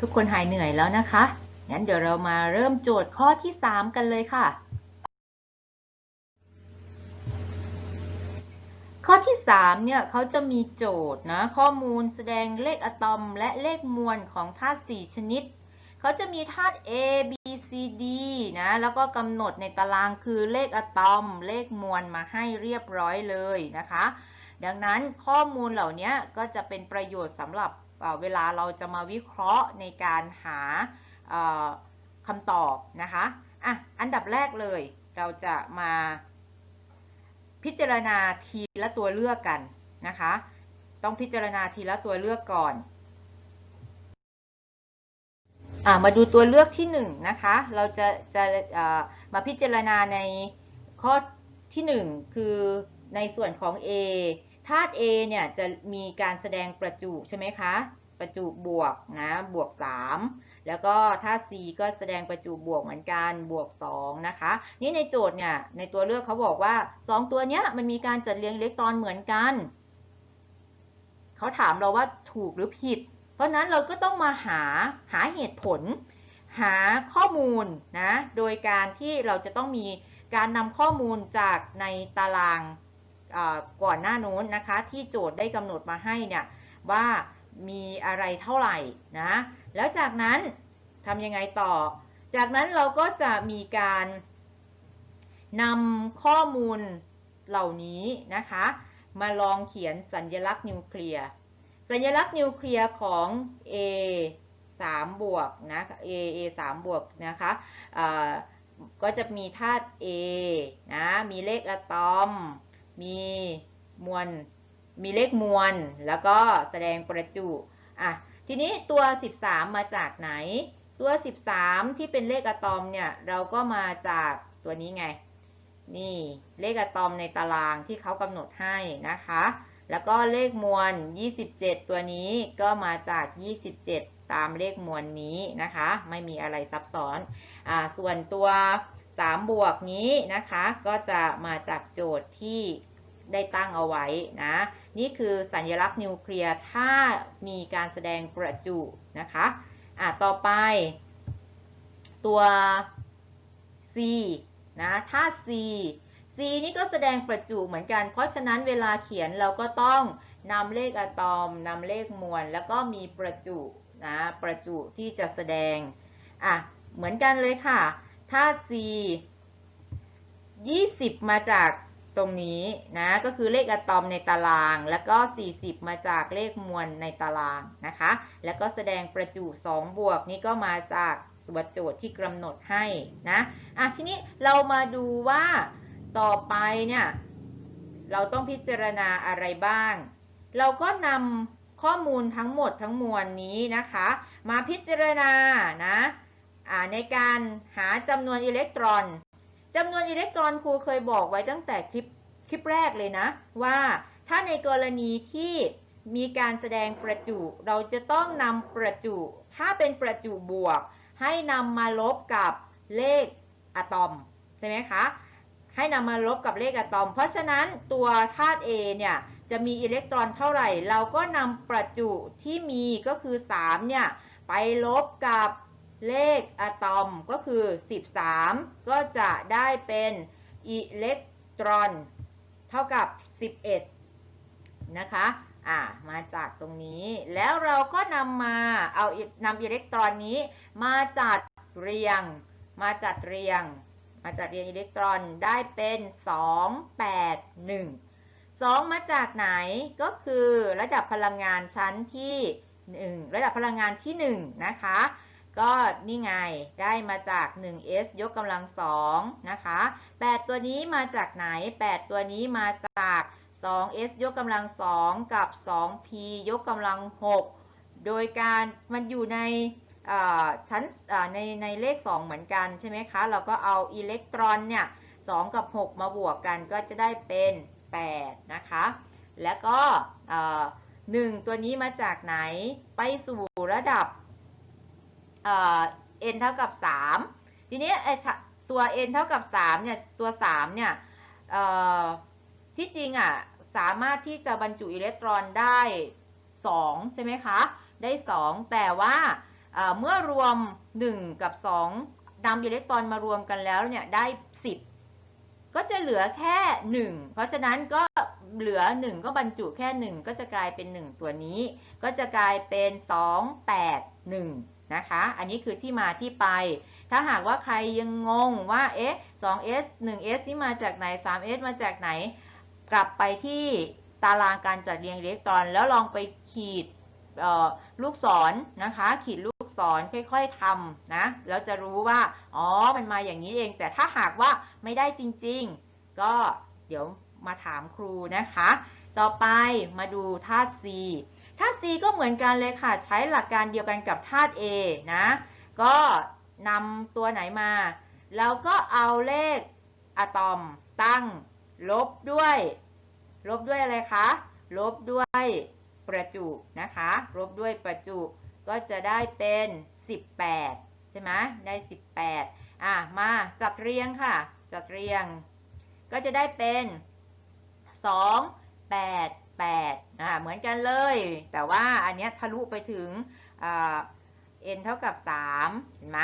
ทุกคนหายเหนื่อยแล้วนะคะ งั้นเดี๋ยวเรามาเริ่มโจทย์ข้อที่ 3 กันเลยค่ะ ข้อที่ 3 เนี่ยเขาจะมีโจทย์นะ ข้อมูลแสดงเลขอะตอม และเลขมวลของธาตุ4ชนิด เขาจะมีธาตุ A B C D นะ แล้วก็กำหนดในตารางคือเลขอะตอม เลขมวลมาให้เรียบร้อยเลยนะคะ ดังนั้นข้อมูลเหล่านี้ก็จะเป็นประโยชน์สำหรับ เวลาเราจะมาวิเคราะห์ในการหาคำตอบนะคะอะอันดับแรกเลยเราจะมาพิจารณาทีละตัวเลือกกันนะคะ ต้องพิจารณาทีละตัวเลือกก่อนอะมาดูตัวเลือกที่หนึ่งนะคะ เราจะจะมาพิจารณาในข้อที่หนึ่งคือในส่วนของ A ธาตุ A เนี่ยจะมีการแสดงประจุใช่ไหมคะ ประจุบวกนะบวก 3 แล้วก็ธาตุ C ก็แสดงประจุบวกเหมือนกันบวก 2 นะคะ นี่ในโจทย์เนี่ยในตัวเลือกเขาบอกว่า 2 ตัวเนี้ยมันมีการจัดเรียงอิเล็กตรอนเหมือนกัน เขาถามเราว่าถูกหรือผิด เพราะนั้นเราก็ต้องมาหาหาเหตุผล หาข้อมูลนะโดยการที่เราจะต้องมีการนำข้อมูลจากในตาราง ก่อนหน้านู้นนะคะ ที่โจทย์ได้กำหนดมาให้เนี่ยว่ามีอะไรเท่าไหร่นะ แล้วจากนั้นทำยังไงต่อ จากนั้นเราก็จะมีการนำข้อมูลเหล่านี้นะคะ มาลองเขียนสัญลักษณ์นิวเคลียร์ สัญลักษณ์นิวเคลียร์ของ A 3บวกนะ A A 3บวกนะคะก็จะมีธาตุ A นะ มีเลขอะตอม มีมวล มีเลขมวล แล้วก็แสดงประจุ อะ ทีนี้ตัว 13 มาจากไหน ตัว 13 ที่เป็นเลขอะตอมเนี่ย เราก็มาจากตัวนี้ไง นี่เลขอะตอมในตารางที่เขากำหนดให้นะคะ แล้วก็เลขมวล 27 ตัวนี้ก็มาจาก 27 ตามเลขมวลนี้นะคะ ไม่มีอะไรซับซ้อน อ่า ส่วนตัว3บวกนี้นะคะ ก็จะมาจากโจทย์ที่ ได้ตั้งเอาไว้นะ นี่คือสัญลักษณ์นิวเคลียร์ถ้ามีการแสดงประจุนะคะอะต่อไป ตัว C นะถ้า C C นี่ก็แสดงประจุเหมือนกัน เพราะฉะนั้นเวลาเขียนเราก็ต้องนำเลขอะตอมนำเลขมวล แล้วก็มีประจุนะประจุที่จะแสดงอะเหมือนกันเลยค่ะ ถ้า C 20 มาจาก ตรงนี้นะก็คือเลขอะตอมในตาราง แล้วก็ 40 มาจากเลขมวลในตารางนะคะ แล้วก็แสดงประจุ 2 บวกนี่ก็มาจากตัวโจทย์ที่กำหนดให้นะอะทีนี้เรามาดูว่าต่อไปเนี่ยเราต้องพิจารณาอะไรบ้าง เราก็นำข้อมูลทั้งหมดทั้งมวลนี้นะคะ มาพิจารณานะในการหาจำนวนอิเล็กตรอน จำนวนอิเล็กตรอนครูเคยบอกไว้ตั้งแต่คลิปคลิปแรกเลยนะ ว่าถ้าในกรณีที่มีการแสดงประจุ เราจะต้องนำประจุ ถ้าเป็นประจุบวก ให้นำมาลบกับเลขอะตอมใช่ไหมคะให้นำมาลบกับเลขอะตอม เพราะฉะนั้นตัวธาตุ A เนี่ยจะมีอิเล็กตรอนเท่าไหร่ เราก็นำประจุที่มีก็คือ 3 เนี่ย ไปลบกับ เลขอะตอมก็คือ 13 ก็จะได้เป็นอิเล็กตรอน เท่ากับ 11 นะคะอ่ามาจากตรงนี้ แล้วเราก็นำมาเอานำอิเล็กตรอนนี้ มาจัดเรียง มาจัดเรียง มาจัดเรียงอิเล็กตรอนได้เป็น 2 8 1 2 มาจากไหนก็คือระดับพลังงานชั้นที่ 1 ระดับพลังงานที่ 1 นะคะ ก็นี่ไงได้มาจาก 1s ยกกำลังสองนะคะ 8 ตัวนี้มาจากไหน 8 ตัวนี้มาจาก 2s ยกกำลังสองกับ 2p ยกกำลัง 6 โดยการมันอยู่ในชั้นในในเลข 2 เหมือนกันใช่ไหมคะ เราก็เอาอิเล็กตรอนเนี่ย2กับ 6 มาบวกกันก็จะได้เป็น 8 นะคะ แล้วก็หนึ่งตัวนี้มาจากไหนไปสู่ระดับ n เท่ากับ 3 ทีนี้ตัว n เท่ากับ3เนี่ย ตัว 3 เนี่ยที่จริงอะ สามารถที่จะบรรจุอิเล็กตรอนได้ 2 ใช่ไหมคะ ได้ 2 แต่ว่าเอ่อเมื่อรวม 1 กับ 2นำอิเล็กตรอนมารวมกันแล้วเนี่ย ได้ 10 ก็จะเหลือแค่ 1 เพราะฉะนั้นก็เหลือ 1 ก็บรรจุแค่ 1 ก็จะกลายเป็น 1 ตัวนี้ ก็จะกลายเป็น 2 8 1 นะคะ อันนี้คือที่มาที่ไป ถ้าหากว่าใครยังงงว่าเอ๊ะ 2s 1s นี่มาจากไหน 3s มาจากไหน กลับไปที่ตารางการจัดเรียงอิเล็กตรอน แล้วลองไปขีดลูกศรนนะคะ ขีดลูกศรค่อยๆทำนะแล้วจะรู้ว่า อ๋อ มันมาอย่างนี้เอง แต่ถ้าหากว่าไม่ได้จริงๆ ก็เดี๋ยวมาถามครูนะคะ ต่อไปมาดูธาตุ C ธาตุ C ก็เหมือนกันเลยค่ะ ใช้หลักการเดียวกันกับธาตุ A นะ ก็นำตัวไหนมา แล้วก็เอาเลขอะตอมตั้งลบด้วย ลบด้วยอะไรคะ ลบด้วยประจุนะคะ ลบด้วยประจุก็จะได้เป็น 18 ใช่ไหมได้ 18 อะ มาจัดเรียงค่ะ จัดเรียง ก็จะได้เป็น 2 8 8อ่าเหมือนกันเลย แต่ว่าอันเนี้ยทะลุไปถึงเอ่า n เท่ากับ 3 เห็นไหม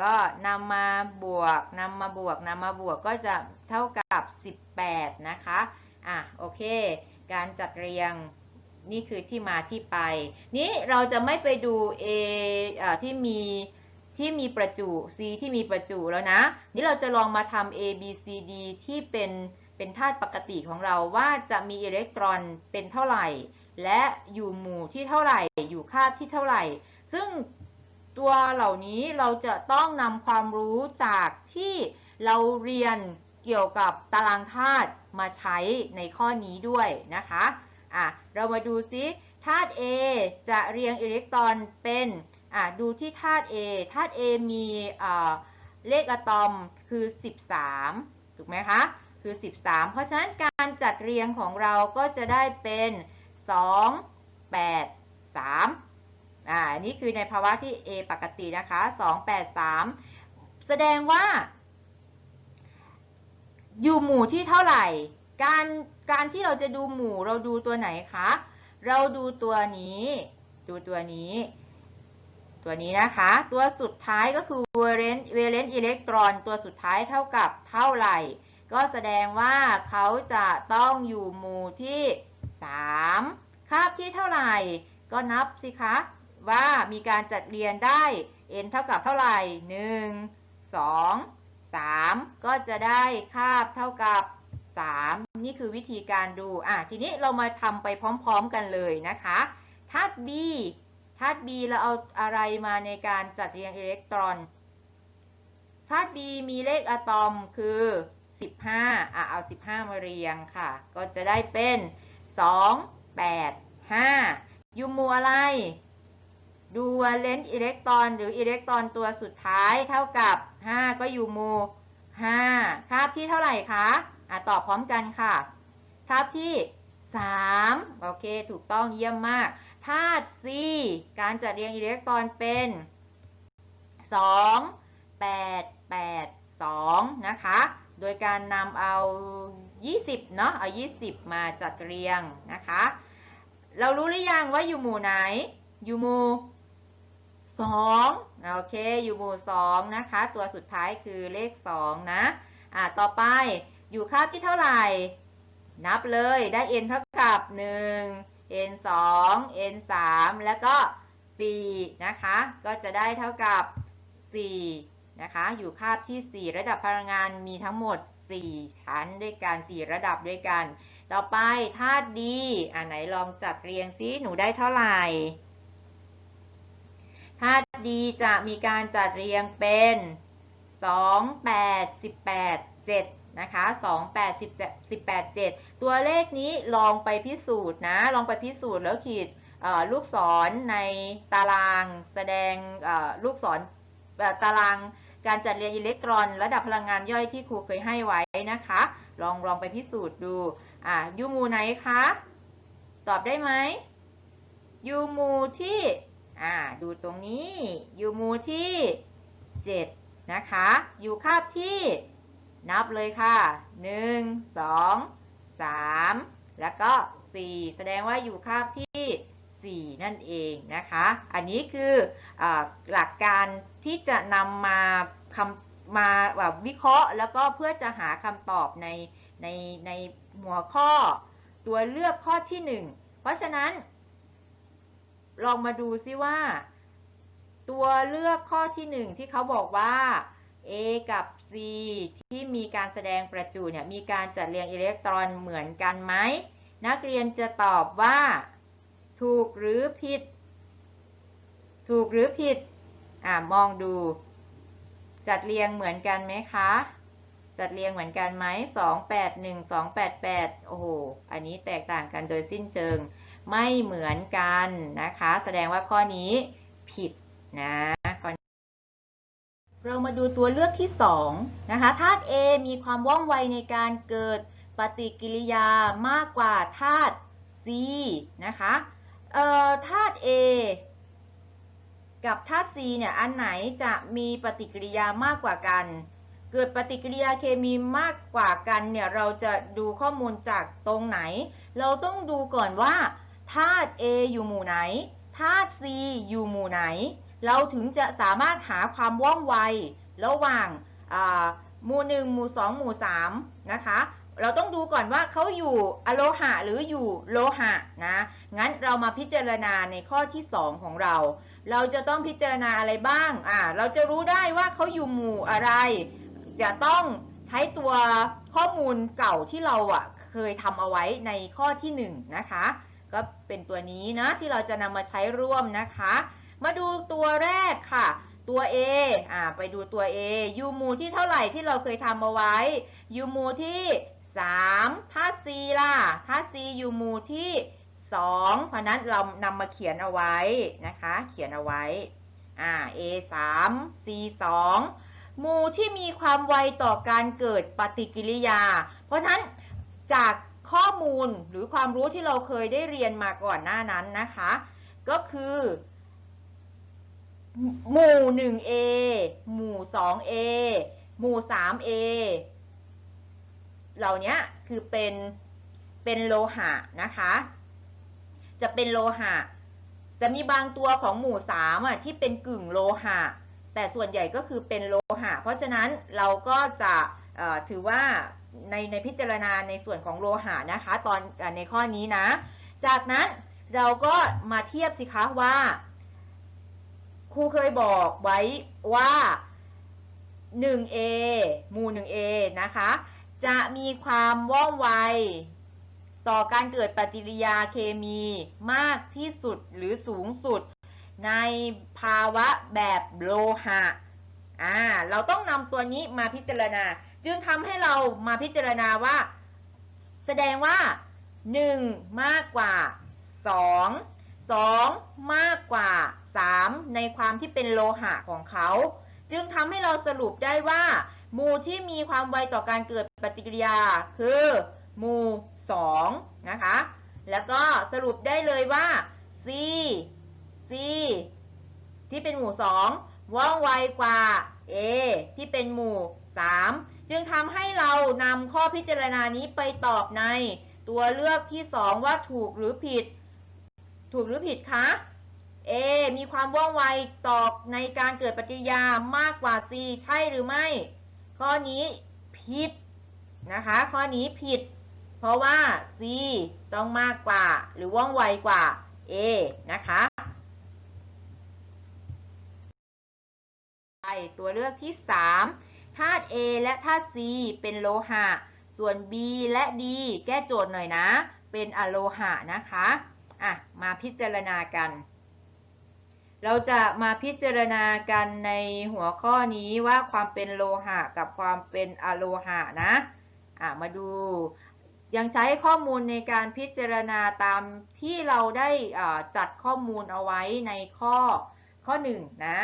ก็นำมาบวกนำมาบวกนำมาบวกก็จะเท่ากับ 18 นะคะ อะโอเค การจัดเรียงนี่คือที่มาที่ไป นี้เราจะไม่ไปดู A อ่าที่มีที่มีประจุ C ที่มีประจุแล้วนะ นี่เราจะลองมาทำ A B C D ที่เป็น เป็นธาตุปกติของเราว่าจะมีอิเล็กตรอนเป็นเท่าไหร่ และอยู่หมู่ที่เท่าไหร่ อยู่คาบที่เท่าไหร่ ซึ่งตัวเหล่านี้เราจะต้องนำความรู้จากที่เราเรียนเกี่ยวกับตารางธาตุมาใช้ในข้อนี้ด้วยนะคะอะเรามาดูซิธาตุ A จะเรียงอิเล็กตรอนเป็นอะดูที่ธาตุ A ธาตุ A มีเลขอะตอมคือ 13 ถูกไหมคะ คือ 13 เพราะฉะนั้นการจัดเรียงของเราก็จะได้เป็น 2 8 3อ่านี่คือในภาวะที่ A ปกตินะคะ 2 8 3 แสดงว่า อยู่หมู่ที่เท่าไหร่ การการที่เราจะดูหมู่เราดูตัวไหนคะ เราดูตัวนี้ ดูตัวนี้ ตัวนี้นะคะ ตัวสุดท้ายก็คือ valence valence electron ตัวสุดท้ายเท่ากับเท่าไหร่ ก็แสดงว่าเขาจะต้องอยู่หมู่ที่ 3 คาบที่เท่าไหร่ ก็นับสิคะ ว่ามีการจัดเรียนได้ n เท่ากับเท่าไหร่ 1 2 3 ก็จะได้คาบเท่ากับ 3 นี่คือวิธีการดู อะ ทีนี้เรามาทำไปพร้อมๆกันเลยนะคะธาตุ B ธาตุ B เราเอาอะไรมาในการจัดเรียงอิเล็กตรอน ธาตุ B มีเลขอะตอมคือ 15อะเอา 15 มาเรียงค่ะ ก็จะได้เป็น 2 8 5 อยู่หมู่อะไร ดูเลนต์อิเล็กตรอนหรืออิเล็กตรอนตัวสุดท้ายเท่ากับ 5 ก็อยู่หมู่5คาบที่เท่าไหร่คะอะตอบพร้อมกันค่ะคาบที่ 3 โอเค ถูกต้องเยี่ยมมากธาตุ C การจัดเรียงอิเล็กตรอนเป็น 2 8 8 2 นะคะ โดยการนำเอา 20 เนาะเอา 20 มาจัดเรียงนะคะ เรารู้หรือยังว่าอยู่หมู่ไหน อยู่หมู่2โอเค อยู่หมู่ 2 นะคะ ตัวสุดท้ายคือเลข 2 นะอะต่อไปอยู่คาบที่เท่าไหร่ นับเลยได้ n เท่ากับ 1 n 2 n 3แล้วก็ 4 นะคะ ก็จะได้เท่ากับ 4 นะคะ อยู่คาบที่ 4 ระดับพลังงานมีทั้งหมด 4 ชั้นด้วยกัน 4 ระดับด้วยกัน ต่อไปธาตุดีอ่าไหนลองจัดเรียงซิหนูได้เท่าไหร่ธาตุดีจะมีการจัดเรียงเป็น 2 8 18 7 นะคะ 2 8 18 7 ตัวเลขนี้ลองไปพิสูจน์นะ ลองไปพิสูจน์แล้วขีดลูกศรในตารางแสดงลูกศรตาราง การจัดเรียงอิเล็กตรอน ระดับพลังงานย่อยที่ครูเคยให้ไว้นะคะ ลองลองไปพิสูจน์ดู อะยูมูไหนคะ ตอบได้ไหมยูมูที่ อ่า ดูตรงนี้ยูมูที่ 7 นะคะอยู่คาบที่ นับเลยค่ะ 1 2 3 แล้วก็ 4 แสดงว่าอยู่คาบที่ 4 นั่นเองนะคะ อันนี้คืออหลักการที่จะนำมาคำมาแบบวิเคราะห์ แล้วก็เพื่อจะหาคำตอบในในในหัวข้อตัวเลือกข้อที่ 1 เพราะฉะนั้น ลองมาดูซิว่า ตัวเลือกข้อที่ 1 ที่เขาบอกว่า A กับ C ที่มีการแสดงประจุเนี่ยมีการจัดเรียงอิเล็กตรอนเหมือนกันไหมนักเรียนจะตอบว่า ถูกหรือผิด ถูกหรือผิด อ่ามองดู จัดเรียงเหมือนกันไหมคะ จัดเรียงเหมือนกันไหมสองแปดหนึ่งสองแปดแปดโอ้โห อันนี้แตกต่างกันโดยสิ้นเชิง ไม่เหมือนกันนะคะ แสดงว่าข้อนี้ผิดนะข้อเรามาดูตัวเลือกที่2นะคะ ธาตุ A มีความว่องไวในการเกิดปฏิกิริยามากกว่าธาตุ C นะคะ เอ่อธาตุ A กับธาตุ C เนี่ย อันไหนจะมีปฏิกิริยามากกว่ากัน เกิดปฏิกิริยาเคมีมากกว่ากันเนี่ย เราจะดูข้อมูลจากตรงไหน เราต้องดูก่อนว่าธาตุ A อยู่หมู่ไหน ธาตุ C อยู่หมู่ไหน เราถึงจะสามารถหาความว่องไว ระหว่างหมู่หนึ่งหมู่สองหมู่สามนะคะ เราต้องดูก่อนว่าเขาอยู่อโลหะหรืออยู่โลหะนะ งั้นเรามาพิจารณาในข้อที่ 2 ของเรา เราจะต้องพิจารณาอะไรบ้าง อ่า เราจะรู้ได้ว่าเขาอยู่หมู่อะไร จะต้องใช้ตัวข้อมูลเก่าที่เราอะเคยทำเอาไว้ในข้อที่ 1 นะคะ ก็เป็นตัวนี้นะที่เราจะนำมาใช้ร่วมนะคะ มาดูตัวแรกค่ะตัว A อ่า ไปดูตัว A อยู่หมู่ที่เท่าไหร่ที่เราเคยทำเอาไว้อยู่หมู่ที่ 3ถ้า C ล่ะ ถ้า C อยู่หมู่ที่ 2 เพราะนั้นเรานำมาเขียนเอาไว้นะคะ เขียนเอาไว้อ่า A 3 C 2หมู่ที่มีความไวต่อการเกิดปฏิกิริยา เพราะฉะนั้นจากข้อมูลหรือความรู้ที่เราเคยได้เรียนมาก่อนหน้านั้นนะคะ ก็คือหมู่ 1A หมู่ 2A หมู่ 3A เหล่านี้คือเป็นเป็นโลหะนะคะ จะเป็นโลหะ จะมีบางตัวของหมู่3อะที่เป็นกึ่งโลหะ แต่ส่วนใหญ่ก็คือเป็นโลหะ เพราะฉะนั้นเราก็จะถือว่าในในพิจารณาในส่วนของโลหะนะคะ ตอนในข้อนี้นะ จากนั้นเราก็มาเทียบสิคะว่าครูเคยบอกไว้ว่า 1A หมู่ 1A นะคะ จะมีความว่องไว ต่อการเกิดปฏิกิริยาเคมีมากที่สุดหรือสูงสุด ในภาวะแบบโลหะอ่าเราต้องนำตัวนี้มาพิจารณา จึงทำให้เรามาพิจารณาว่า แสดงว่า 1 มากกว่า 2 2 มากกว่า 3 ในความที่เป็นโลหะของเขา จึงทำให้เราสรุปได้ว่า หมู่ที่มีความไวต่อการเกิดปฏิกิริยา คือหมู่2นะคะ แล้วก็สรุปได้เลยว่า C C ที่เป็นหมู่ 2 ว่องไวกว่า A ที่เป็นหมู่ 3 จึงทำให้เรานำข้อพิจารณานี้ไปตอบในตัวเลือกที่ 2 ว่าถูกหรือผิด ถูกหรือผิดคะ A มีความว่องไวต่อในการเกิดปฏิกิริยามากกว่า C ใช่หรือไม่ ข้อนี้ผิดนะคะ ข้อนี้ผิด เพราะว่า C ต้องมากกว่า หรือว่องไวกว่า A นะคะไปตัวเลือกที่ 3 ธาตุ A และธาตุ C เป็นโลหะ ส่วน B และ D แก้โจทย์หน่อยนะ เป็นอะโลหะนะคะ อะ มาพิจารณากัน เราจะมาพิจารณากันในหัวข้อนี้ว่าความเป็นโลหะกับความเป็นอะโลหะนะะมาดู ยังใช้ข้อมูลในการพิจารณาตามที่เราได้จัดข้อมูลเอาไว้ในข้อข้อหนึ่งนะ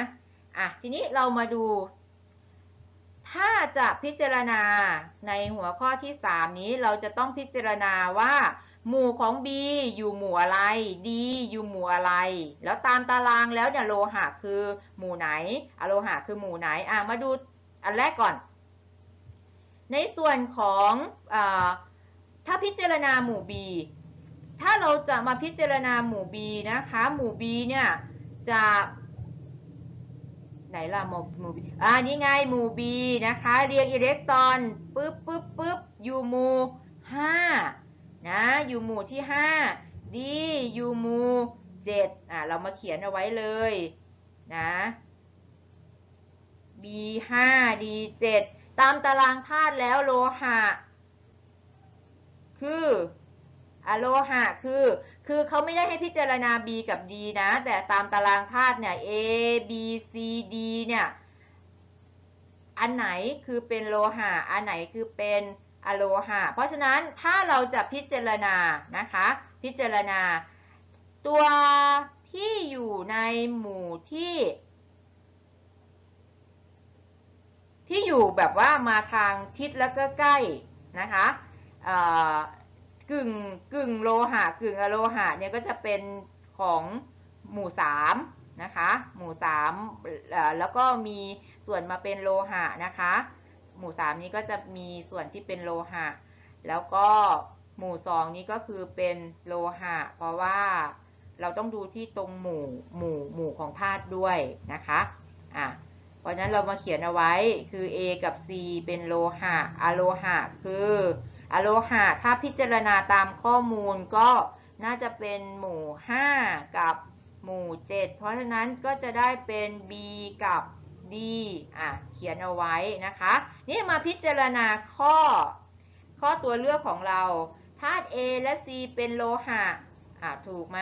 อะทีนี้เรามาดู ถ้าจะพิจารณาในหัวข้อที่ 3 นี้เราจะต้องพิจารณาว่า หมู่ของ B อยู่หมู่อะไร D อยู่หมู่อะไร แล้วตามตารางแล้วเนี่ยโลหะคือหมู่ไหนอะโลหะคือหมู่ไหนอะมาดูอันแรกก่อน ในส่วนของอถ้าพิจารณาหมู่ B ถ้าเราจะมาพิจารณาหมู่ B นะคะ หมู่ B เนี่ยจะไหนล่ะหมู่หมู่ B อ่านี่ไงหมู่ B นะคะ เรียงอิเล็กตรอนปึ๊บปึ๊บปึ๊บอยู่หมู่5 นะอยู่หมู่ที่ 5 D อยู่หมู่7อ่าเรามาเขียนเอาไว้เลยนะ B 5 D 7ตามตารางธาตุแล้วโลหะ คืออะโลหะคือ คือเขาไม่ได้ให้พิจารณา B กับ D นะ แต่ตามตารางธาตุเนี่ย A B C D เนี่ย อันไหนคือเป็นโลหะ อันไหนคือเป็น อะโลหะ เพราะฉะนั้นถ้าเราจะพิจารณานะคะ พิจารณา ตัวที่อยู่ในหมู่ที่ ที่อยู่แบบว่ามาทางชิดแล้วก็ใกล้นะคะกึ่งกึ่งโลหะกึ่งอะโลหะเนี่ยก็จะเป็นของหมู่สามนะคะ หมู่สามแล้วก็มีส่วนมาเป็นโลหะนะคะ หมู่สามนี้ก็จะมีส่วนที่เป็นโลหะ แล้วก็หมู่สองนี้ก็คือเป็นโลหะ เพราะว่าเราต้องดูที่ตรงหมู่หมู่หมู่ของธาตุด้วยนะคะอะเพราะฉะนั้นเรามาเขียนเอาไว้คือ A กับ C เป็นโลหะอะโลหะคืออะโลหะถ้าพิจารณาตามข้อมูลก็น่าจะเป็นหมู่ 5 กับหมู่ 7 เพราะฉะนั้นก็จะได้เป็น B กับ D อะเขียนเอาไว้นะคะ นี่มาพิจารณาข้อ ข้อตัวเลือกของเราธาตุ A และ C เป็นโลหะอะถูกไหม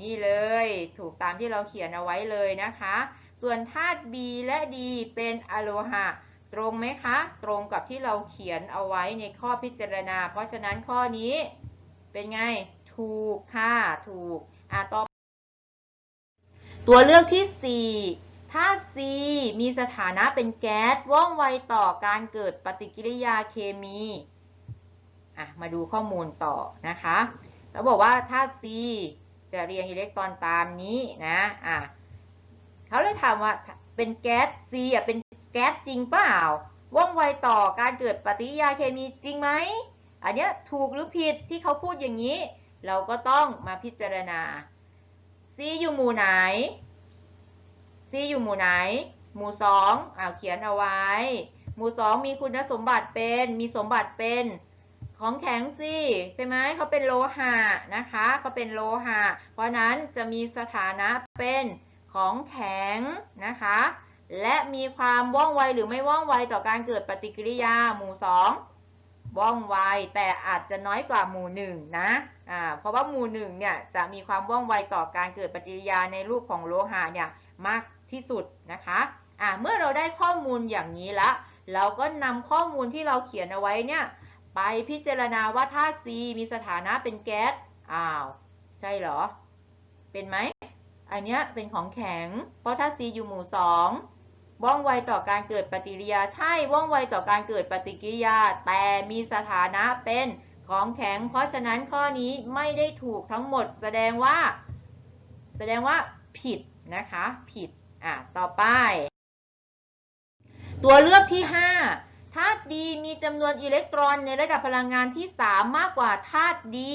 นี่เลยถูกตามที่เราเขียนเอาไว้เลยนะคะ ส่วนธาตุ B และ D เป็นอะโลหะ ตรงไหมคะ ตรงกับที่เราเขียนเอาไว้ในข้อพิจารณา เพราะฉะนั้นข้อนี้เป็นไง ถูกค่ะ ถูก อะต่อตัวเลือกที่ 4 ถ้า C มีสถานะเป็นแก๊สว่องไวต่อการเกิดปฏิกิริยาเคมีอะมาดูข้อมูลต่อนะคะ แล้วบอกว่าถ้า C จะเรียงอิเล็กตรอนตามนี้นะอะเขาเลยถามว่าเป็นแก๊ส C อะเป็นแก๊สจริงเปล่าว่องไวต่อการเกิดปฏิกิริยาเคมีจริงไหมอันนี้ถูกหรือผิดที่เขาพูดอย่างนี้ เราก็ต้องมาพิจารณา C อยู่หมู่ไหน C อยู่หมู่ไหน หมู่สองอ่าเขียนเอาไว้ หมู่สองมีคุณสมบัติเป็น มีสมบัติเป็นของแข็งสิใช่ไหมเขาเป็นโลหะนะคะเขาเป็นโลหะ เพราะนั้นจะมีสถานะเป็นของแข็งนะคะ และมีความว่องไวหรือไม่ว่องไวต่อการเกิดปฏิกิริยาหมู่สองว่องไวแต่อาจจะน้อยกว่าหมู่หนึ่งนะอ่าเพราะว่าหมู่หนึ่งเนี่ยจะมีความว่องไวต่อการเกิดปฏิกิริยาในรูปของโลหะเนี่ยมาก ที่สุดนะคะอ่าเมื่อเราได้ข้อมูลอย่างนี้ละ เราก็นำข้อมูลที่เราเขียนเอาไว้เนี่ย ไปพิจารณาว่าธาตุ C มีสถานะเป็นแก๊สอ้าว ใช่เหรอ เป็นไหม อันเนี้ยเป็นของแข็ง เพราะธาตุ C อยู่หมู่สองว่องไวต่อการเกิดปฏิกิริยา ใช่ว่องไวต่อการเกิดปฏิกิริยา แต่มีสถานะเป็นของแข็ง เพราะฉะนั้นข้อนี้ไม่ได้ถูกทั้งหมด แสดงว่า แสดงว่าผิดนะคะ ผิด อะต่อไป ตัวเลือกที่ 5 ธาตุดีมีจำนวนอิเล็กตรอนในระดับพลังงานที่ 3 มากกว่าธาตุดี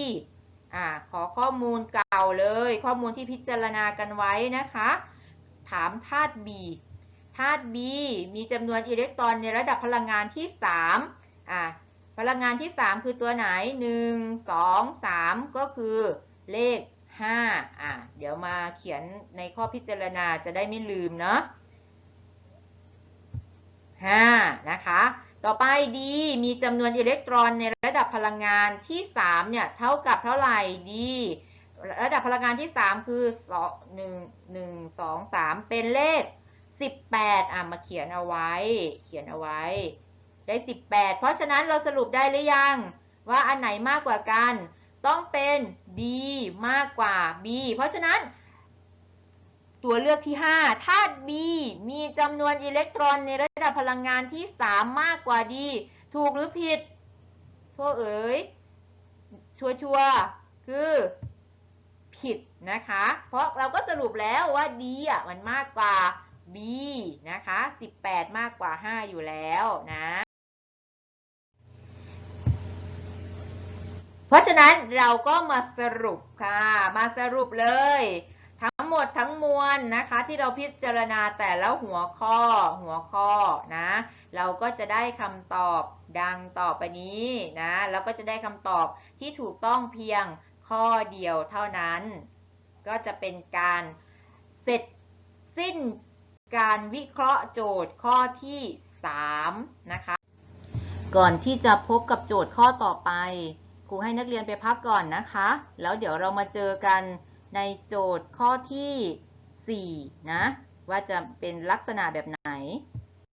อ่าขอข้อมูลเก่าเลย ข้อมูลที่พิจารณากันไว้นะคะ ถามธาตุ B ธาตุ B มีจำนวนอิเล็กตรอนในระดับพลังงานที่3อ่าพลังงานที่ 3 คือตัวไหน 1 2 3 ก็คือเลข 5อะเดี๋ยวมาเขียนในข้อพิจารณาจะได้ไม่ลืมเนาะ5นะคะ ต่อไป D มีจำนวนอิเล็กตรอนในระดับพลังงานที่3เนี่ยเท่ากับเท่าไหร่ D ระดับพลังงานที่ 3 คือ2 1 1 2 3 เป็นเลข 18 อะมาเขียนเอาไว้ เขียนเอาไว้ ได้ 18 เพราะฉะนั้นเราสรุปได้หรือยัง ว่าอันไหนมากกว่ากัน ต้องเป็น D มากกว่า B เพราะฉะนั้น ตัวเลือกที่5ธาตุ B มีจำนวนอิเล็กตรอนในระดับพลังงานที่ 3 มากกว่า D ถูกหรือผิดพวกเอ๋ย ชัวชัวคือผิดนะคะ เพราะเราก็สรุปแล้วว่า D อะมันมากกว่า B นะคะ 18 มากกว่า 5 อยู่แล้วนะ เพราะฉะนั้นเราก็มาสรุปค่ะ มาสรุปเลย ทั้งหมดทั้งมวลนะคะ ที่เราพิจารณาแต่ละหัวข้อหัวข้อนะ เราก็จะได้คำตอบดังต่อไปนี้นะแล้วก็จะได้คำตอบที่ถูกต้องเพียงข้อเดียวเท่านั้น ก็จะเป็นการเสร็จสิ้นการวิเคราะห์โจทย์ข้อที่ 3 นะคะ ก่อนที่จะพบกับโจทย์ข้อต่อไป ครูให้นักเรียนไปพักก่อนนะคะ แล้วเดี๋ยวเรามาเจอกันในโจทย์ข้อที่ 4 นะ ว่าจะเป็นลักษณะแบบไหน